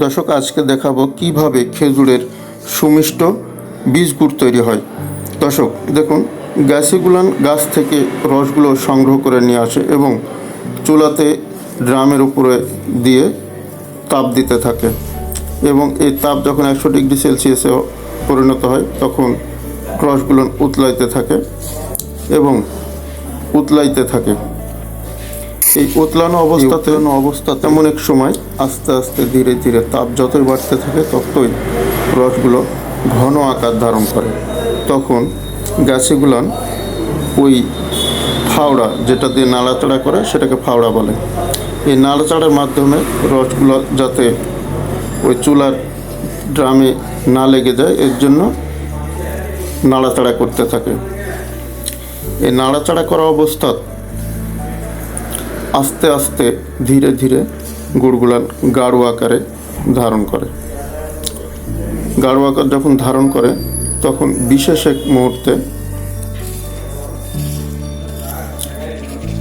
দর্শক, আজকে দেখাবো কীভাবে খেজুরের সুমিষ্ট বীজ গুড় তৈরি হয়। দর্শক, দেখুন, গ্যাসিগুলান গাছ থেকে রসগুলো সংগ্রহ করে নিয়ে আসে এবং চুলাতে ড্রামের উপরে দিয়ে তাপ দিতে থাকে এবং এই তাপ যখন একশো ডিগ্রি সেলসিয়াসে পরিণত হয়, তখন রসগুলো উতলাইতে থাকে এবং উতলাইতে থাকে। এই উতলানো অবস্থাতে অবস্থা তেমন এক সময় আস্তে আস্তে ধীরে ধীরে তাপ যতই বাড়তে থাকে ততই রসগুলো ঘন আকার ধারণ করে। তখন গাছিগুলান ওই ফাওড়া যেটা দিয়ে নাড়াচাড়া করে সেটাকে ফাওড়া বলে। এই নাড়াচাড়ার মাধ্যমে রসগুলো যাতে ওই চুলার ড্রামে না লেগে যায় এর জন্য নাড়াচাড়া করতে থাকে। এই নাড়াচাড়া করা অবস্থা আস্তে আস্তে ধীরে ধীরে গুড়গুলান গাঢ় আকারে ধারণ করে। গাঢ় আকার যখন ধারণ করে, তখন বিশেষ এক মুহূর্তে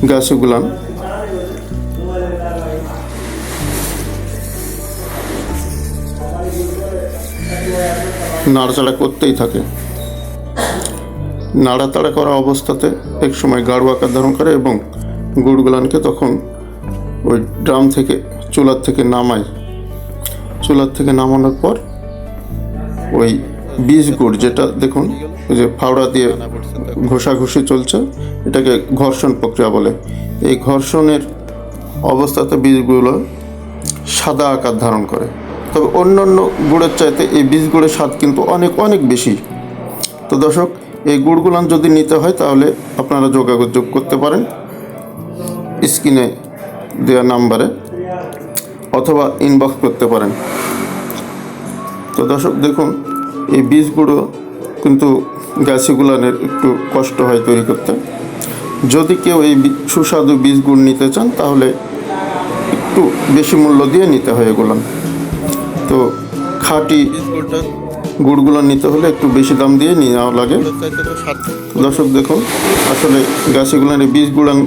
গাছগুলান নাড়াচাড়া করতেই থাকে। নাড়াতাড়া করা অবস্থাতে এক সময় গাঢ় আকার ধারণ করে এবং গুড়গুলানকে তখন ওই ড্রাম থেকে, চুলার থেকে নামাই চুলার থেকে নামানোর পর ওই বীজ গুড় যেটা দেখুন, ওই যে ফাওড়া দিয়ে ঘষাঘষি চলছে, এটাকে ঘর্ষণ প্রক্রিয়া বলে। এই ঘর্ষণের অবস্থাতে বীজগুলো সাদা আকার ধারণ করে। তবে অন্যান্য গুড়ের চাইতে এই বীজ গুড়ের স্বাদ কিন্তু অনেক অনেক বেশি। তো দর্শক, এই গুড়গুলান যদি নিতে হয় তাহলে আপনারা যোগাযোগ করতে পারেন। স্ক্রিনে দেওয়া নাম্বারে অথবা ইনবক্স করতে পারেন। তো দর্শক, দেখুন, এই বীজগুলো কিন্তু গাছিগুলানের একটু কষ্ট হয় তৈরি করতে। যদি কেউ এই সুস্বাদু বীজ গুড় নিতে চান, তাহলে একটু বেশি মূল্য দিয়ে নিতে হয় এগুলো। তো খাঁটি গুড়গুলো নিতে হলে একটু বেশি দাম দিয়ে নেওয়া লাগে। দর্শক, দেখুন, আসলে গাছগুলোর এই বীজ গুড়ান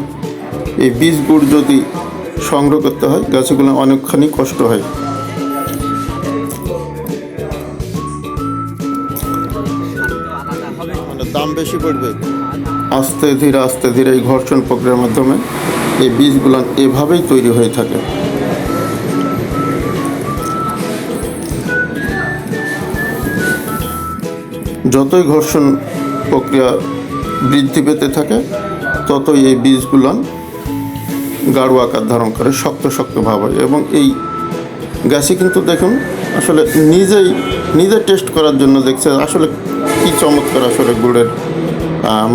এই বীজ গুড় যদি সংগ্রহ করতে হয়, গাছগুলো অনেকখানি কষ্ট হয়। মানে দাম বেশি পড়বে। আস্তে ধীরে আস্তে ধীরে এই ঘর্ষণ প্রক্রিয়ার মাধ্যমে এই বীজগুলো এভাবেই তৈরি হয়ে থাকে। যতই ঘর্ষণ প্রক্রিয়া বৃদ্ধি পেতে থাকে, ততই এই বীজগুলান গাঢ় আকার ধারণ করে, শক্ত শক্ত ভাব হয় এবং এই গ্যাসে কিন্তু দেখুন আসলে নিজেই, নিজে টেস্ট করার জন্য দেখছে আসলে কি চমৎকার আসলে গুড়ের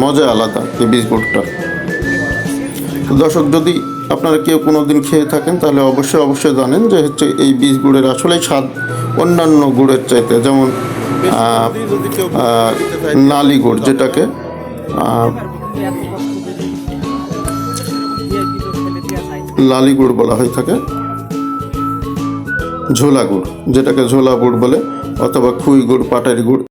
মজা আলাদা এই তো দর্শক, যদি আপনারা কেউ কোনো দিন খেয়ে থাকেন তাহলে অবশ্যই অবশ্যই জানেন যে হচ্ছে এই বীজ গুড়ের আসলেই স্বাদ অন্যান্য গুড়ের চাইতে, যেমন নালি গুড় যেটাকে লালি গুড় বলা হয়ে থাকে। ঝোলা গুড়, যেটাকে ঝোলা গুড় বলে, অথবা খুই গুড়, পাটারি গুড়।